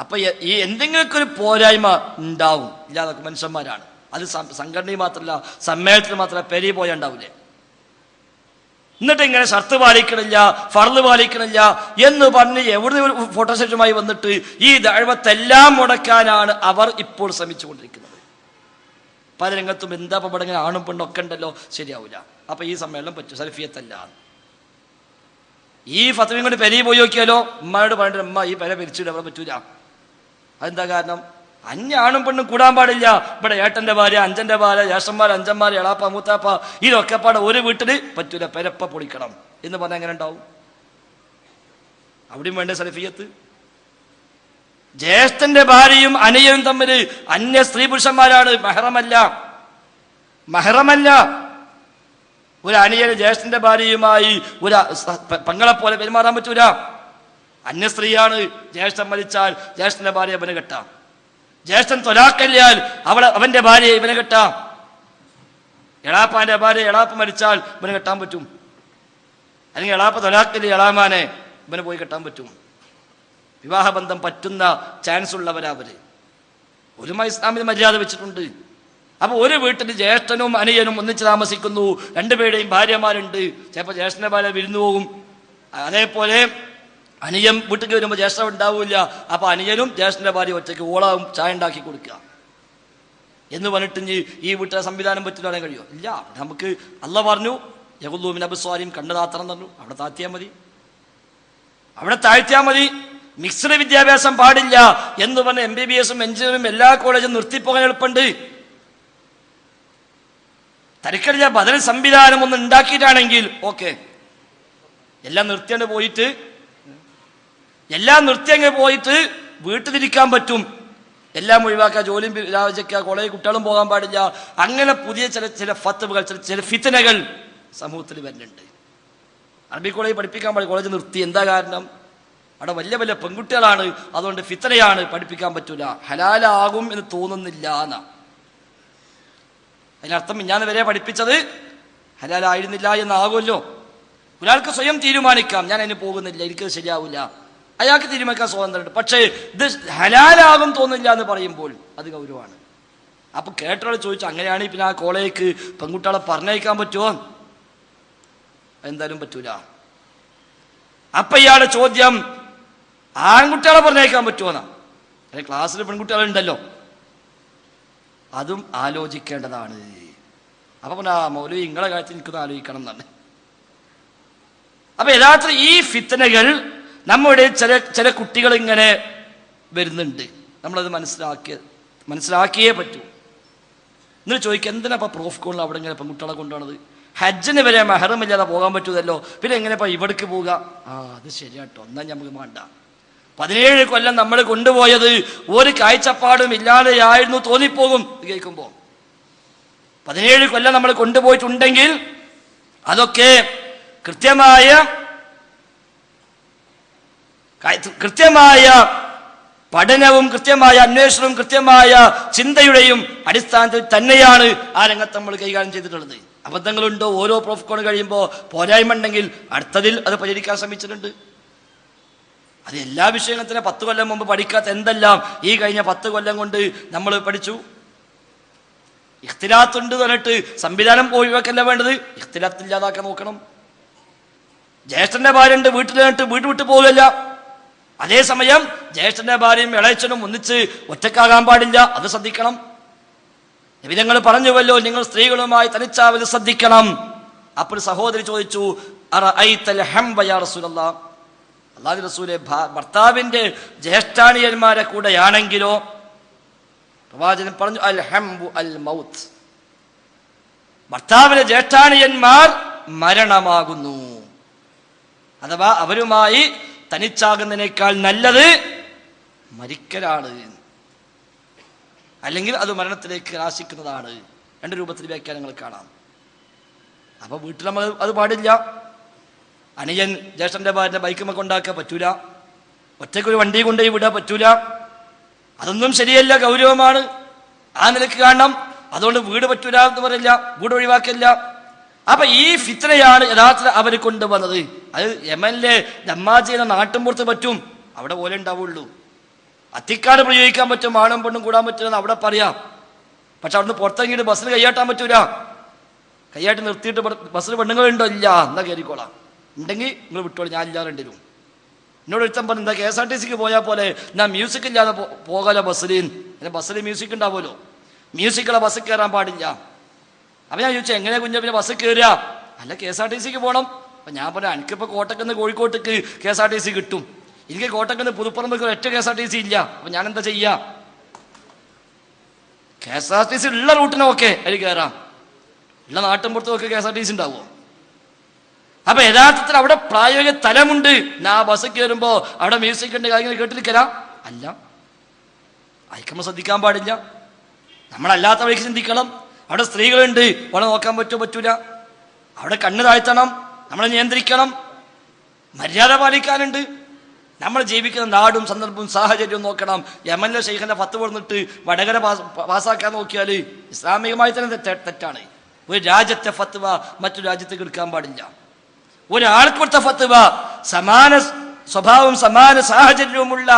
അപ്പൊ ഈ എന്തെങ്കിലുമൊക്കെ ഒരു പോരായ്മ ഉണ്ടാവും. ഇല്ലാതൊക്കെ മനുഷ്യന്മാരാണ്. അത് സംഘടനയിൽ മാത്രമല്ല സമ്മേളനത്തിൽ മാത്രമല്ല പെരി പോയ ഉണ്ടാവില്ലേ എന്നിട്ട് ഇങ്ങനെ ഷർത്ത് പാലിക്കണില്ല ഫർൾ പാലിക്കണില്ല എന്ന് പറഞ്ഞ് എവിടെ ഫോട്ടോസെറ്റുമായി വന്നിട്ട് ഈ ദഴവത്തെല്ലാം മുടക്കാനാണ് അവർ ഇപ്പോൾ ശ്രമിച്ചുകൊണ്ടിരിക്കുന്നത്. പല രംഗത്തും എന്താ ഇപ്പൊ ഇവിടെ ആണും ഒക്കെ ഉണ്ടല്ലോ ശരിയാവില്ല അപ്പൊ ഈ സമ്മേളനം പറ്റും സൽഫിയത്തല്ല. ഈ ഫത്തവിയും കൊണ്ട് പെരി പോയി നോക്കിയാലോ? ഉമ്മയോട് പറഞ്ഞിട്ട് ഉമ്മ ഈ പെര പിരിച്ചിട്ട് അവിടെ പറ്റൂല. അതെന്താ കാരണം? അഞ്ഞാണും പെണ്ണും കൂടാൻ പാടില്ല. ഇവിടെ ഏട്ടന്റെ ഭാര്യ അഞ്ചന്റെ ഭാര്യ ജ്യേഷ്ഠന്മാർ അഞ്ചന്മാർ എളാപ്പ മൂത്താപ്പ ഇതൊക്കെ പാടെ ഒരു വീട്ടിൽ പറ്റൂല. പെരപ്പ പൊളിക്കണം. എന്ന് പറഞ്ഞാൽ എങ്ങനെ ഉണ്ടാവും? അവിടെയും വേണ്ട സലഫിയത്ത്? ജ്യേഷ്ഠന്റെ ഭാര്യയും അനയും തമ്മിൽ അന്യ സ്ത്രീ പുരുഷന്മാരാണ്. മെഹറമല്ല. മെഹറമല്ല. ഒരു അനിയന് ജ്യേഷ്ഠന്റെ ഭാര്യയുമായി ഒരു പെങ്ങളെ പോലെ പെരുമാറാൻ പറ്റൂല. അന്യ സ്ത്രീയാണ് ജ്യേഷ്ഠൻ മരിച്ചാൽ ജ്യേഷ്ഠന്റെ ഭാര്യ ഇവനെ കെട്ടാം. ജ്യേഷ്ഠൻ തൊലാക്കല്ലാൽ അവളെ അവന്റെ ഭാര്യ ഇവനെ കെട്ടാം. എളാപ്പാന്റെ ഭാര്യ എളാപ്പ് മരിച്ചാൽ ഇവനെ കെട്ടാൻ പറ്റും. അല്ലെങ്കിൽ എളാപ്പ തൊലാക്കല്ലി എളാമാനെ ഇവനെ പോയി കെട്ടാൻ പറ്റും. വിവാഹബന്ധം പറ്റുന്ന ചാൻസ് ഉള്ളവരാവര് ഒരുമ ഒരു ഇസ്ലാമിൽ മര്യാദ വെച്ചിട്ടുണ്ട്. അപ്പൊ ഒരു വീട്ടിൽ ജ്യേഷ്ഠനും അനിയനും ഒന്നിച്ച് താമസിക്കുന്നു. രണ്ടുപേരുടെയും ഭാര്യമാരുണ്ട്. ചിലപ്പോൾ ജ്യേഷ്ഠന്റെ ഭാര്യ വിരുന്നു പോകും. അതേപോലെ അനിയൻ വീട്ടിൽ വരുമ്പോൾ ജ്യേഷ്ഠൻ ഉണ്ടാവില്ല. അപ്പൊ അനിയനും ജ്യേഷ്ഠന്റെ ഭാര്യ ഒറ്റയ്ക്ക് ഓളാവും ചായ ഉണ്ടാക്കി കൊടുക്കുക. എന്ന് പറഞ്ഞിട്ട് ഇനി ഈ വീട്ടിലെ സംവിധാനം പറ്റില്ല പറയാൻ കഴിയുമോ ഇല്ല. നമുക്ക് അല്ല പറഞ്ഞു യഹുല്ലൂമിൻ അബുസ്വാരിയും കണ്ണു താത്തണം തന്നു അവിടെ താത്തിയാൽ മതി. അവിടെ താഴ്ത്തിയാൽ മതി. മിക്സഡ് വിദ്യാഭ്യാസം പാടില്ല എന്ന് പറഞ്ഞ എം ബി ബി എസും എഞ്ചിനീയറും എല്ലാ കോളേജും നിർത്തിപ്പോകാൻ എളുപ്പമുണ്ട്. തരക്കടില്ല ബദൽ സംവിധാനം ഒന്ന് ഉണ്ടാക്കിയിട്ടാണെങ്കിൽ ഓക്കെ. എല്ലാം നിർത്തിയാണ്ട് പോയിട്ട് എല്ലാം നിർത്തിയങ്ങ് പോയിട്ട് വീട്ടിലിരിക്കാൻ പറ്റും. എല്ലാം ഒഴിവാക്കുക ജോലിയും രാജിക്കുക കോളേജ് കുട്ടികളും പോകാൻ പാടില്ല. അങ്ങനെ പുതിയ ചില ചില ഫത്തുകൾ ചില ചില ഫിത്തനകൾ സമൂഹത്തിൽ വരുന്നുണ്ട്. അറബി കോളേജ് പഠിപ്പിക്കാൻ പാടില്ല. കോളേജ് നിർത്തി. എന്താ കാരണം? അവിടെ വലിയ വലിയ പെൺകുട്ടികളാണ്. അതുകൊണ്ട് ഫിത്തനയാണ് പഠിപ്പിക്കാൻ പറ്റൂല. ഹലാലാകും എന്ന് തോന്നുന്നില്ല എന്നാ. അതിനർത്ഥം ഞാൻ വരെ പഠിപ്പിച്ചത് ഹലാലായിരുന്നില്ല എന്നാകുമല്ലോ. ഒരാൾക്ക് സ്വയം തീരുമാനിക്കാം. ഞാൻ അതിന് പോകുന്നില്ല. എനിക്കത് ശരിയാവില്ല. അയാൾക്ക് തീരുമാനിക്കാൻ സ്വാതന്ത്ര്യമുണ്ട്. പക്ഷേ ഇത് ഹലാലാകും തോന്നില്ല എന്ന് പറയുമ്പോൾ അത് ഗൗരവമാണ്. അപ്പൊ കേട്ടോളെ ചോദിച്ചു അങ്ങനെയാണെങ്കിൽ പിന്നെ ആ കോളേജ് പെൺകുട്ടികളെ പറഞ്ഞയക്കാൻ പറ്റുമോ എന്തായാലും പറ്റൂല. അപ്പൊ ഇയാളുടെ ചോദ്യം ആൺകുട്ടികളെ പറഞ്ഞയക്കാൻ പറ്റുമോന്നാ അല്ലെ ക്ലാസ്സിൽ പെൺകുട്ടികളുണ്ടല്ലോ. അതും ആലോചിക്കേണ്ടതാണ്. അപ്പൊ പിന്നെ ആ മൗലവി ഇങ്ങളെ കാര്യത്തിൽ എനിക്കൊന്ന് ആലോചിക്കണം എന്നാണ് അപ്പൊ യഥാർത്ഥ ഈ ഫിത്തനകൾ നമ്മുടെ ചില ചില കുട്ടികൾ ഇങ്ങനെ വരുന്നുണ്ട്. നമ്മളത് മനസ്സിലാക്കിയ മനസ്സിലാക്കിയേ പറ്റൂ. എന്നിട്ട് ചോദിക്കുക എന്തിനാ ഇപ്പൊ പ്രൂഫ് കോളിൽ അവിടെ ഇങ്ങനെ പെൺകുട്ടികളെ കൊണ്ടുപോണത്? ഹജ്ജിന് വരെ മെഹറമില്ലാതെ പോകാൻ പറ്റൂതല്ലോ പിന്നെ എങ്ങനെ ഇപ്പൊ ഇവിടേക്ക് പോവുക? ആ അത് ശരിയാട്ടോ. എന്നാ നമുക്ക് വേണ്ട. പതിനേഴ് കൊല്ലം നമ്മൾ കൊണ്ടുപോയത് ഒരു കാഴ്ചപ്പാടും ഇല്ലാതെയായിരുന്നു തോന്നിപ്പോകും കേൾക്കുമ്പോൾ. കേൾക്കുമ്പോ പതിനേഴ് കൊല്ലം നമ്മൾ കൊണ്ടുപോയിട്ടുണ്ടെങ്കിൽ അതൊക്കെ കൃത്യമായ കൃത്യമായ പഠനവും കൃത്യമായ അന്വേഷണവും കൃത്യമായ ചിന്തയുടെയും അടിസ്ഥാനത്തിൽ തന്നെയാണ് ആ രംഗത്ത് നമ്മൾ കൈകാര്യം ചെയ്തിട്ടുള്ളത്. അബദ്ധങ്ങളുണ്ടോ? ഓരോ പ്രോഫ് കോൺ കഴിയുമ്പോൾ പോരായ്മ ഉണ്ടെങ്കിൽ അടുത്തതിൽ അത് പരിഹരിക്കാൻ ശ്രമിച്ചിട്ടുണ്ട്. അത് എല്ലാ വിഷയത്തിനെ പത്ത് കൊല്ലം മുമ്പ് പഠിക്കാത്ത എന്തെല്ലാം ഈ കഴിഞ്ഞ പത്ത് കൊല്ലം കൊണ്ട് നമ്മൾ പഠിച്ചു? ഇഖ്തിലാത്തുണ്ട് പറഞ്ഞിട്ട് സംവിധാനം ഒഴിവാക്കല്ല വേണ്ടത്? ഇഖ്തിലാത്ത് ഇല്ലാതാക്കാൻ നോക്കണം. ജ്യേഷ്ഠന്റെ ഭാര്യ ഉണ്ട് വീട്ടിൽ വീട്ടിൽ വീട് വിട്ടു പോകില്ല അതേസമയം ജ്യേഷ്ഠന്റെ ഭാര്യയും ഇളയച്ചനും ഒന്നിച്ച് ഒറ്റക്കാകാൻ പാടില്ല. അത് ശ്രദ്ധിക്കണം. നിമിതങ്ങൾ പറഞ്ഞുവല്ലോ നിങ്ങൾ സ്ത്രീകളുമായി തനിച്ചാവത് ശ്രദ്ധിക്കണം. അപ്പോൾ സഹോദരി ചോദിച്ചു? അള്ളാഹു റസൂലെ ഭർത്താവിന്റെ ജ്യേഷ്ഠാനിയന്മാരെ കൂടെയാണെങ്കിലോ? പ്രവാചകൻ പറഞ്ഞു അൽ ഹംബു അൽ മൗത്ത്. ഭർത്താവിന്റെ ജ്യേഷ്ഠാനിയന്മാർ മരണമാകുന്നു. അഥവാ അവരുമായി തനിച്ചാകുന്നതിനേക്കാൾ നല്ലത് മരിക്കലാണ്. അല്ലെങ്കിൽ അത് മരണത്തിലേക്ക് നാശിക്കുന്നതാണ് രണ്ട് രൂപത്തിൽ വ്യാഖ്യാനങ്ങൾ കാണാം. അപ്പൊ വീട്ടിൽ നമ്മൾ അത് പാടില്ല. അനിയൻ ജ്യേഷ്ഠന്റെ ഭാര്യ ബൈക്കുമ കൊണ്ടാക്കാൻ പറ്റൂല. ഒറ്റയ്ക്കൊരു വണ്ടി കൊണ്ടുപോയി വിടാൻ പറ്റൂല. അതൊന്നും ശരിയല്ല ഗൗരവമാണ്. ആ നിലയ്ക്ക് കാണണം. അതുകൊണ്ട് വീട് പറ്റൂല എന്ന് പറയില്ല. വീട് ഒഴിവാക്കില്ല. അപ്പൊ ഈ ഫിത്രയാണ് യഥാർത്ഥ അവർ കൊണ്ടുവന്നത്. അത് യമനിലെ ദമ്മാജി എന്ന നാട്ടുമ്പുറത്ത് പറ്റും. അവിടെ പോലെ ഉണ്ടാവുള്ളൂ. അത്തിക്കാട് പ്രയോഗിക്കാൻ പറ്റും ആണും പെണ്ണും കൂടാൻ പറ്റില്ലെന്ന് അവിടെ പറയാം. പക്ഷെ അവിടുന്ന് പുറത്തിറങ്ങിയിട്ട് ബസ്സിൽ കൈയാട്ടാൻ പറ്റൂല. കൈയാട്ടി നിർത്തിയിട്ട് ബസ്സിൽ പെണ്ണുങ്ങളുണ്ടോ? ഇല്ല. എന്നാ കയറിക്കോളാം. ഉണ്ടെങ്കിൽ നിങ്ങൾ വിട്ടോളൂ. ഞാൻ ഇല്ലാതെ ഇല്ലാറുണ്ടരും എന്നോട് ഒരുത്തൻ പറഞ്ഞു എന്താ കെ എസ് ആർ ടി സിക്ക് പോയാൽ പോലെ? ഞാൻ മ്യൂസിക് ഇല്ലാതെ പോകാലോ ബസ്സിൽ? പിന്നെ ബസ്സിൽ മ്യൂസിക് ഉണ്ടാവുമല്ലോ. മ്യൂസിക്കുള്ള ബസ്സിൽ കയറാൻ പാടില്ല. അപ്പം ഞാൻ ചോദിച്ചു എങ്ങനെ കുഞ്ഞ? പിന്നെ ബസ്സിൽ കയറുക? അല്ല കെ എസ് ആർ ടി സിക്ക് പോകണം അപ്പം ഞാൻ പറഞ്ഞു എനിക്കിപ്പോൾ കോട്ടക്കുന്ന് കോഴിക്കോട്ടേക്ക് K S R T C കിട്ടും. എനിക്ക് കോട്ടക്കുന്ന് പുതുപ്പറമ്പ് ഒറ്റ K S R T C ഇല്ല. അപ്പം ഞാൻ എന്താ ചെയ്യുക K S R T C ഉള്ള റൂട്ടിനൊക്കെ അതിൽ കയറാം ഉള്ള നാട്ടിൻപുറത്തും ഒക്കെ K S R T C ഉണ്ടാവുമോ അപ്പൊ യഥാർത്ഥത്തിൽ അവിടെ പ്രായോഗിക തലമുണ്ട്. ഞാൻ ബസ് കയറുമ്പോ അവിടെ മ്യൂസിക് ഉണ്ട് കാര്യങ്ങൾ കേട്ടിരിക്കലാ അല്ല. അയക്കുമ്പോൾ ശ്രദ്ധിക്കാൻ പാടില്ല. നമ്മളല്ലാത്ത വഴിക്ക് ചിന്തിക്കണം. അവിടെ സ്ത്രീകളുണ്ട്. അവളെ നോക്കാൻ പറ്റുമോ? പറ്റൂല. അവിടെ കണ്ണ് താഴ്ത്തണം. നമ്മളെ നിയന്ത്രിക്കണം. മര്യാദ പാലിക്കാനുണ്ട്. നമ്മൾ ജീവിക്കുന്ന നാടും സന്ദർഭവും സാഹചര്യവും നോക്കണം. യമനിലെ ഷെയ്ഖിന്റെ ഫത്ത് പറഞ്ഞിട്ട് വടകര പാസ് പാസ്സാക്കാൻ നോക്കിയാൽ ഇസ്ലാമികമായി തന്നെ തെറ്റാണ്. ഒരു രാജ്യത്തെ ഫത്വ മറ്റു രാജ്യത്തേക്ക് എടുക്കാൻ പാടില്ല. ഒരാൾക്ക് കൊടുത്ത ഫത്വ സമാന സ്വഭാവം സമാന സാഹചര്യവുമുള്ള